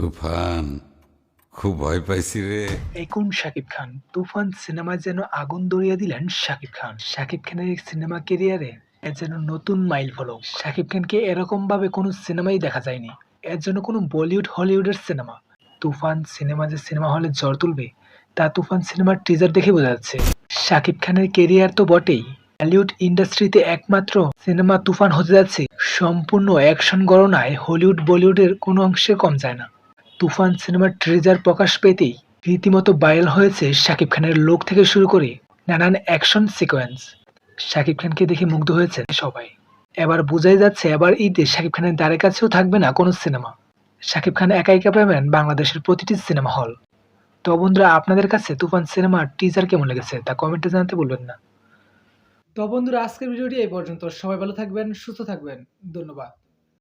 তুফান, খুব ভয় পাইছি রে। এই কোন শাকিব খান, তুফান সিনেমায় যেন আগুন ধরিয়ে দিলেন শাকিব খান। শাকিব খানের সিনেমা কেরিয়ারে এর যেন নতুন মাইল ফলক। শাকিব খানকে এরকম ভাবে কোনো সিনেমাই দেখা যায়নি। এর জন্য কোনো বলিউড, হলিউডের সিনেমা। তুফান সিনেমা যে সিনেমা হলে জ্বর তুলবে, তা তুফান সিনেমার টিজার দেখে বোঝা যাচ্ছে। শাকিব খানের কেরিয়ার তো বটেই। হলিউড ইন্ডাস্ট্রিতে একমাত্র সিনেমা তুফান হতে যাচ্ছে। সম্পূর্ণ অ্যাকশন গণনায় হলিউড বলিউডের কোনো অংশে কম যায় না। তুফান সিনেমার ট্রেজার প্রকাশ পেতেই রীতিমতো ভাইরাল হয়েছে শাকিব খানের লোক থেকে শুরু করে নানান অ্যাকশন সিকোয়েন্স। শাকিব খানকে দেখে মুগ্ধ হয়েছে সবাই। এবার বোঝাই যাচ্ছে, এবার ঈদে শাকিব খানের দ্বারে কাছেও থাকবে না কোনো সিনেমা। শাকিব খান একা একা পাবেন বাংলাদেশের প্রতিটি সিনেমা হল। তো বন্ধুরা, আপনাদের কাছে তুফান সিনেমার টিজার কেমন লেগেছে তা কমেন্টে জানাতে বলবেন না। তো বন্ধুরা, আজকের ভিডিওটি এই পর্যন্ত। সবাই ভালো থাকবেন, সুস্থ থাকবেন। ধন্যবাদ।